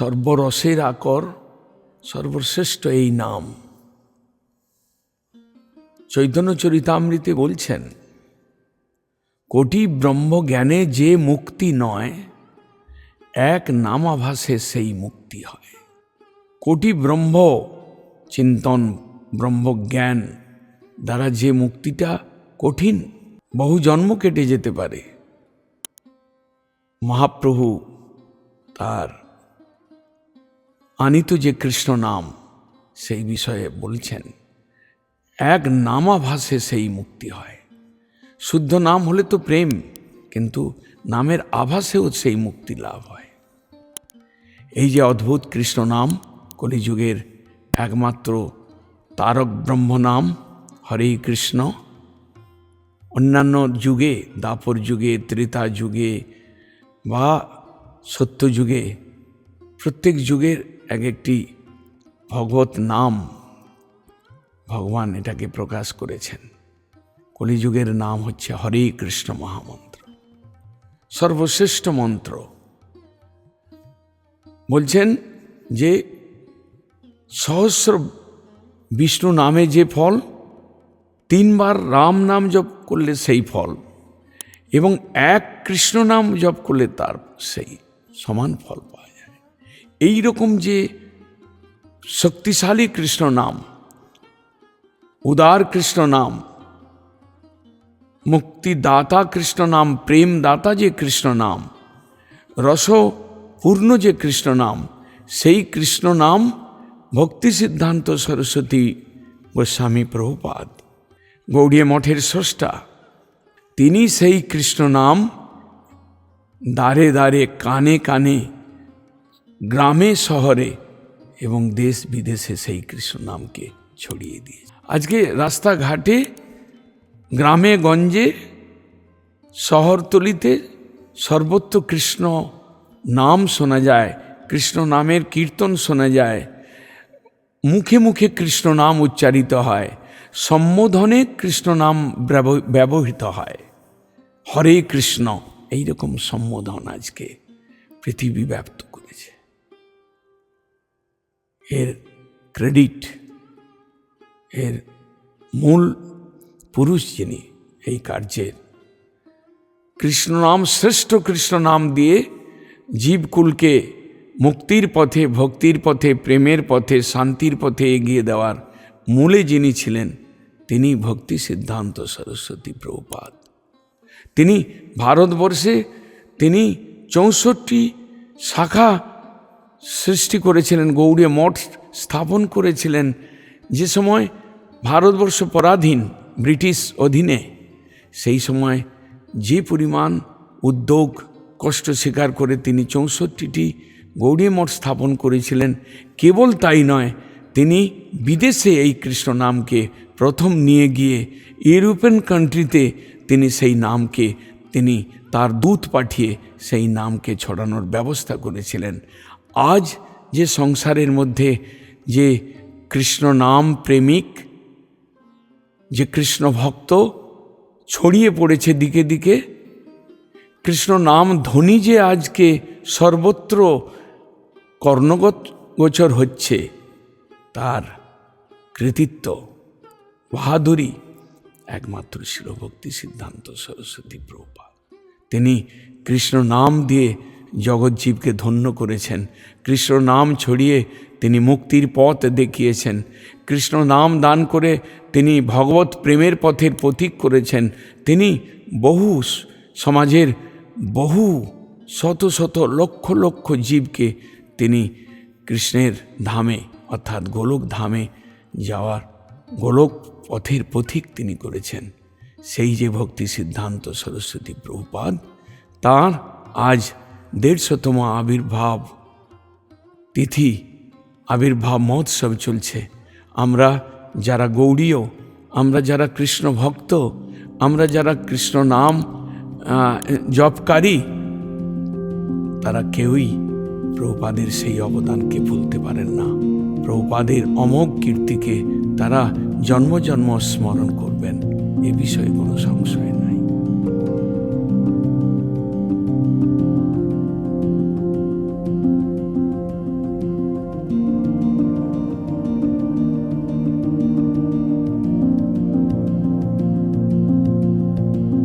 সর্বরসের আকর, সর্বশ্রেষ্ঠ এই নাম। চৈতন্য চরিতামৃতে বলছেন, কোটি ব্রহ্ম জ্ঞানে যে মুক্তি নয়, এক নামাভাসে সেই মুক্তি হয়। কোটি ব্রহ্ম, চিন্তন ব্রহ্মজ্ঞান দ্বারা যে মুক্তিটা কঠিন, বহু জন্ম কেটে যেতে পারে। মহাপ্রভু তার আনিত যে কৃষ্ণ নাম, সেই বিষয়ে বলছেন, এক নামাভাসে সেই মুক্তি হয়। শুদ্ধ নাম হলে তো প্রেম, কিন্তু নামের আভাসেও সেই মুক্তি লাভ হয়। এই যে অদ্ভুত কৃষ্ণ নাম, কলিযুগের একমাত্র তারক ব্রহ্ম নাম, হরে কৃষ্ণ। অন্যান্য যুগে, দাপর যুগে, ত্রেতা যুগে বা সত্য যুগে, প্রত্যেক যুগের এক একটি ভগবত নাম ভগবান এটাকে প্রকাশ করেছেন। কলিযুগের নাম হচ্ছে হরে কৃষ্ণ মহামন্ত্র। সর্বশ্রেষ্ঠ মন্ত্র। বলছেন যে সহস্র বিষ্ণু নামে যে ফল, তিনবার রাম নাম জপ করলে সেই ফল এবং এক কৃষ্ণ নাম জপ করলে তার সেই সমান ফল। এই রকম যে শক্তিশালী কৃষ্ণ নাম, উদার কৃষ্ণ নাম, মুক্তিদাতা কৃষ্ণ নাম, প্রেমদাতা যে কৃষ্ণ নাম রস পূর্ণ যে কৃষ্ণ নাম, সেই কৃষ্ণ নাম ভক্তি সিদ্ধান্ত সরস্বতী গোস্বামী প্রভুপাদ। গৌড়িয়া মঠের স্রষ্টা, তিনি সেই কৃষ্ণ নাম দ্বারে দ্বারে কানে কানে গ্রামে, শহরে এবং দেশ বিদেশে সেই কৃষ্ণ নামকে ছড়িয়ে দিয়ে আজকে রাস্তাঘাটে, গ্রামে, গঞ্জে, শহরতলিতে সর্বত্র কৃষ্ণ নাম শোনা যায়, কৃষ্ণ নামের কীর্তন শোনা যায়, মুখে মুখে কৃষ্ণ নাম উচ্চারিত হয়, সম্বোধনে কৃষ্ণ নাম ব্যব- ব্যবহৃত হয়। হরে কৃষ্ণ, এইরকম সম্বোধন আজকে পৃথিবী ব্যপ্ত। করেছে এর ক্রেডিট, এর মূল পুরুষ যিনি এই কার্যের, কৃষ্ণ নাম, শ্রেষ্ঠ কৃষ্ণ নাম দিয়ে জীবকুলকে মুক্তির পথে, ভক্তির পথে, প্রেমের পথে, শান্তির পথে এগিয়ে দেওয়ার মূলে যিনি ছিলেন, তিনি ভক্তি সিদ্ধান্ত সরস্বতী প্রভুপাদ। তিনি ভারতবর্ষে তিনি চৌষট্টি শাখা সৃষ্টি করেছিলেন, গৌড়ীয় মঠ স্থাপন করেছিলেন। যে সময় ভারতবর্ষ পরাধীন ব্রিটিশ অধীনে, সেই সময় যে পরিমাণ উদ্যোগ, কষ্ট স্বীকার করে তিনি চৌষট্টিটি গৌড়ী মঠ স্থাপন করেছিলেন, কেবল তাই নয়, তিনি বিদেশে এই কৃষ্ণ নামকে প্রথম নিয়ে গিয়ে ইউরোপিয়ান কান্ট্রিতে তিনি সেই নামকে, তিনি তার দূত পাঠিয়ে সেই নামকে ছড়ানোর ব্যবস্থা করেছিলেন। আজ যে সংসারের মধ্যে যে কৃষ্ণ নাম প্রেমিক, যে কৃষ্ণ ভক্ত ছড়িয়ে পড়েছে দিকে দিকে, কৃষ্ণ নাম ধ্বনি যে আজকে সর্বত্র কর্ণগত গোচর হচ্ছে, তার কৃতিত্ব বাহাদুরি একমাত্র শিরভক্তি সিদ্ধান্ত সরস্বতী প্রভুপাদ। তিনি কৃষ্ণ নাম দিয়ে জগজ্জীবকে ধন্য করেছেন। কৃষ্ণ নাম ছড়িয়ে তিনি মুক্তির পথ দেখিয়েছেন। কৃষ্ণ নাম দান করে তিনি ভগবত প্রেমের পথের প্রতীক করেছেন। তিনি বহু সমাজের বহু শত শত লক্ষ লক্ষ জীবকে তিনি কৃষ্ণের ধামে অর্থাৎ গোলক ধামে যাওয়ার গোলক পথের পথিক তিনি করেছেন। সেই যে ভক্তি সিদ্ধান্ত সরস্বতী প্রভুপাদ, তার আজ দেড়শতম আবির্ভাব তিথি, আবির্ভাব মহোৎসব চলছে। আমরা যারা গৌড়ীয়, আমরা যারা কৃষ্ণ ভক্ত, আমরা যারা কৃষ্ণ নাম জপকারী, তারা কেউই প্রভুপাদের সেই অবদানকে ভুলতে পারেন না। প্রভুপাদের অমোঘ কীর্তিকে তারা জন্ম জন্ম স্মরণ করবেন। এ বিষয়ে কোনো সংশয় নেই।